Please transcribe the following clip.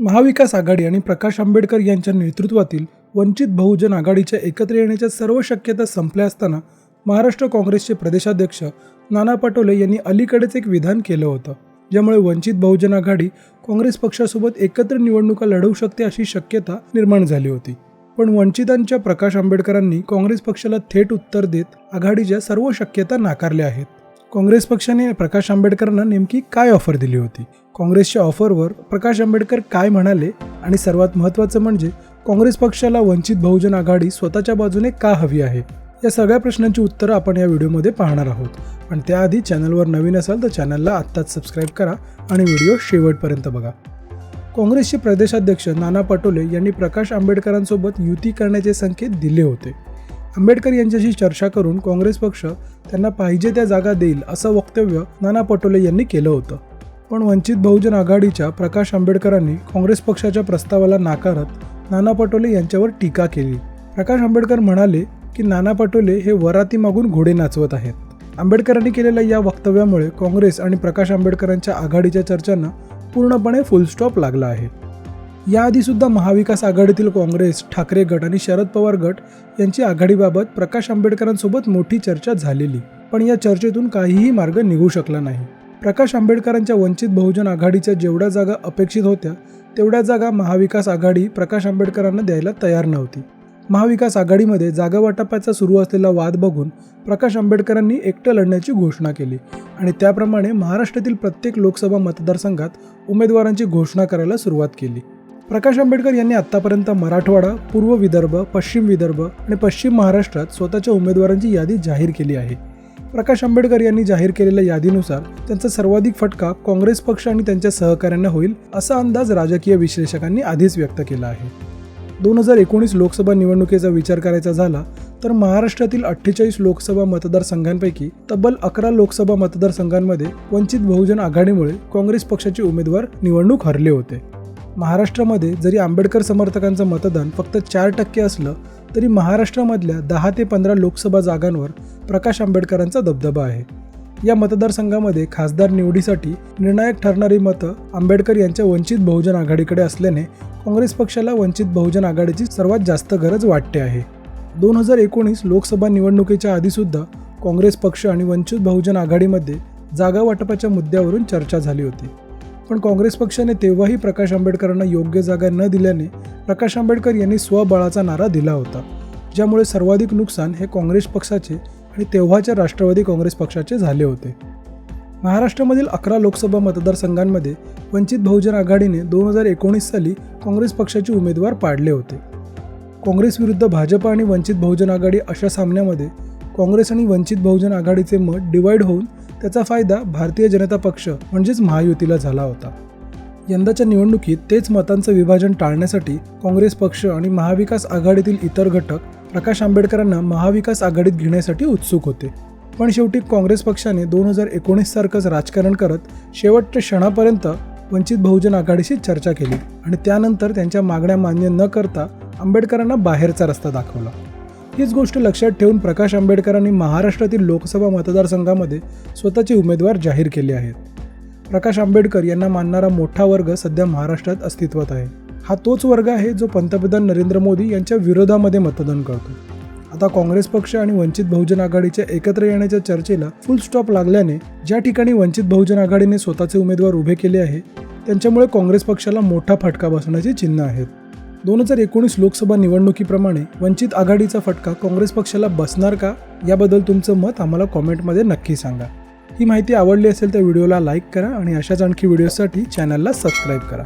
महाविकास आघाडी आणि प्रकाश आंबेडकर यांच्या नेतृत्वातील वंचित बहुजन आघाडीच्या एकत्र येण्याच्या सर्व शक्यता संपल्या असताना महाराष्ट्र काँग्रेसचे प्रदेशाध्यक्ष नाना पटोले यांनी अलीकडेच एक विधान केलं होतं. ज्यामुळे वंचित बहुजन आघाडी काँग्रेस पक्षासोबत एकत्र निवडणुका लढवू शकते अशी शक्यता निर्माण झाली होती. पण वंचितांच्या प्रकाश आंबेडकरांनी काँग्रेस पक्षाला थेट उत्तर देत आघाडीच्या सर्व शक्यता नाकारल्या आहेत. काँग्रेस पक्षाने प्रकाश आंबेडकरांना नेमकी काय ऑफर दिली होती? काँग्रेसच्या ऑफरवर प्रकाश आंबेडकर काय म्हणाले? आणि सर्वात महत्त्वाचं म्हणजे काँग्रेस पक्षाला वंचित बहुजन आघाडी स्वतःच्या बाजूने का हवी आहे? या सगळ्या प्रश्नांची उत्तरं आपण या व्हिडिओमध्ये पाहणार आहोत. पण त्याआधी चॅनलवर नवीन असाल तर चॅनलला आत्ताच सबस्क्राईब करा आणि व्हिडिओ शेवटपर्यंत बघा. काँग्रेसचे प्रदेशाध्यक्ष नाना पटोले यांनी प्रकाश आंबेडकरांसोबत युती करण्याचे संकेत दिले होते. आंबेडकर यांच्याशी चर्चा करून काँग्रेस पक्ष त्यांना पाहिजे त्या जागा देईल असं वक्तव्य नाना पटोले यांनी केलं होतं. पण वंचित बहुजन आघाडीच्या प्रकाश आंबेडकरांनी काँग्रेस पक्षाच्या प्रस्तावाला नाकारत नाना पटोले यांच्यावर टीका केली. प्रकाश आंबेडकर म्हणाले की नाना पटोले हे वराती मागून घोडे नाचवत आहेत. आंबेडकरांनी केलेल्या या वक्तव्यामुळे काँग्रेस आणि प्रकाश आंबेडकरांच्या आघाडीच्या चर्चांना पूर्णपणे फुलस्टॉप लागला आहे. याआधी सुद्धा महाविकास आघाडीतील काँग्रेस ठाकरे गट आणि शरद पवार गट यांची आघाडीबाबत प्रकाश आंबेडकरांसोबत मोठी चर्चा झालेली. पण या चर्चेतून काहीही मार्ग निघू शकला नाही. प्रकाश आंबेडकरांच्या वंचित बहुजन आघाडीच्या जेवढ्या जागा अपेक्षित होत्या तेवढ्या जागा महाविकास आघाडी प्रकाश आंबेडकरांना द्यायला तयार नव्हती. महाविकास आघाडीमध्ये जागा वाटपाचा सुरू असलेला वाद बघून प्रकाश आंबेडकरांनी एकटं लढण्याची घोषणा केली आणि त्याप्रमाणे महाराष्ट्रातील प्रत्येक लोकसभा मतदारसंघात उमेदवारांची घोषणा करायला सुरुवात केली. प्रकाश आंबेडकर यांनी आतापर्यंत मराठवाडा पूर्व विदर्भ पश्चिम विदर्भ आणि पश्चिम महाराष्ट्रात स्वतःच्या उमेदवारांची यादी जाहीर केली आहे. प्रकाश आंबेडकर यांनी जाहीर केलेल्या यादीनुसार त्यांचा सर्वाधिक फटका काँग्रेस पक्ष आणि त्यांच्या सहकाऱ्यांना होईल असा अंदाज राजकीय विश्लेषकांनी आधीच व्यक्त केला आहे. दोन हजार एकोणीस लोकसभा निवडणुकीचा विचार करायचा झाला तर महाराष्ट्रातील अठ्ठेचाळीस लोकसभा मतदारसंघांपैकी तब्बल अकरा लोकसभा मतदारसंघांमध्ये वंचित बहुजन आघाडीमुळे काँग्रेस पक्षाचे उमेदवार निवडणूक हरले होते. महाराष्ट्रामध्ये जरी आंबेडकर समर्थकांचं मतदान फक्त चार टक्के असलं तरी महाराष्ट्रामधल्या दहा ते पंधरा लोकसभा जागांवर प्रकाश आंबेडकरांचा दबदबा आहे. या मतदारसंघामध्ये खासदार निवडीसाठी निर्णायक ठरणारी मतं आंबेडकर यांच्या वंचित बहुजन आघाडीकडे असल्याने काँग्रेस पक्षाला वंचित बहुजन आघाडीची सर्वात जास्त गरज वाटते आहे. दोन हजार एकोणीस लोकसभा निवडणुकीच्या आधीसुद्धा काँग्रेस पक्ष आणि वंचित बहुजन आघाडीमध्ये जागा वाटपाच्या मुद्द्यावरून चर्चा झाली होती. पण काँग्रेस पक्षाने तेव्हाही प्रकाश आंबेडकरांना योग्य जागा न दिल्याने प्रकाश आंबेडकर यांनी स्वबळाचा नारा दिला होता ज्यामुळे सर्वाधिक नुकसान हे काँग्रेस पक्षाचे आणि तेव्हाच्या राष्ट्रवादी काँग्रेस पक्षाचे झाले होते. महाराष्ट्रामधील अकरा लोकसभा मतदारसंघांमध्ये वंचित बहुजन आघाडीने दोन हजार एकोणीस साली काँग्रेस पक्षाचे उमेदवार पाडले होते. काँग्रेस विरुद्ध भाजप आणि वंचित बहुजन आघाडी अशा सामन्यामध्ये काँग्रेस आणि वंचित बहुजन आघाडीचे मत डिवाईड होऊन त्याचा फायदा भारतीय जनता पक्ष म्हणजेच महायुतीला झाला होता. यंदाच्या निवडणुकीत तेच मतांचं विभाजन टाळण्यासाठी काँग्रेस पक्ष आणि महाविकास आघाडीतील इतर घटक प्रकाश आंबेडकरांना महाविकास आघाडीत घेण्यासाठी उत्सुक होते. पण शेवटी काँग्रेस पक्षाने दोन हजार एकोणीस सारखंच राजकारण करत शेवटच्या क्षणापर्यंत वंचित बहुजन आघाडीशी चर्चा केली आणि त्यानंतर त्यांच्या मागण्या मान्य न करता आंबेडकरांना बाहेरचा रस्ता दाखवला. हीच गोष्ट लक्षात ठेवून प्रकाश आंबेडकरांनी महाराष्ट्रातील लोकसभा मतदारसंघामध्ये स्वतःचे उमेदवार जाहीर केले आहेत प्रकाश आंबेडकर यांना मानणारा मोठा वर्ग सध्या महाराष्ट्रात अस्तित्वात आहे. हा तोच वर्ग आहे जो पंतप्रधान नरेंद्र मोदी यांच्या विरोधामध्ये मतदान करतो. आता काँग्रेस पक्ष आणि वंचित बहुजन आघाडीच्या एकत्र येण्याच्या चर्चेला फुल स्टॉप लागल्याने ज्या ठिकाणी वंचित बहुजन आघाडीने स्वतःचे उमेदवार उभे केले आहे त्यांच्यामुळे काँग्रेस पक्षाला मोठा फटका बसण्याची चिन्ह आहेत. दोन हजार एकोणीस लोकसभा निवडणुकीप्रमाणे वंचित आघाडीचा फटका काँग्रेस पक्षाला बसणार का? याबद्दल तुमचं मत आम्हाला कॉमेंटमध्ये नक्की सांगा. ही माहिती आवडली असेल तर व्हिडिओला लाईक करा आणि अशाच आणखी व्हिडिओसाठी चॅनलला सबस्क्राईब करा.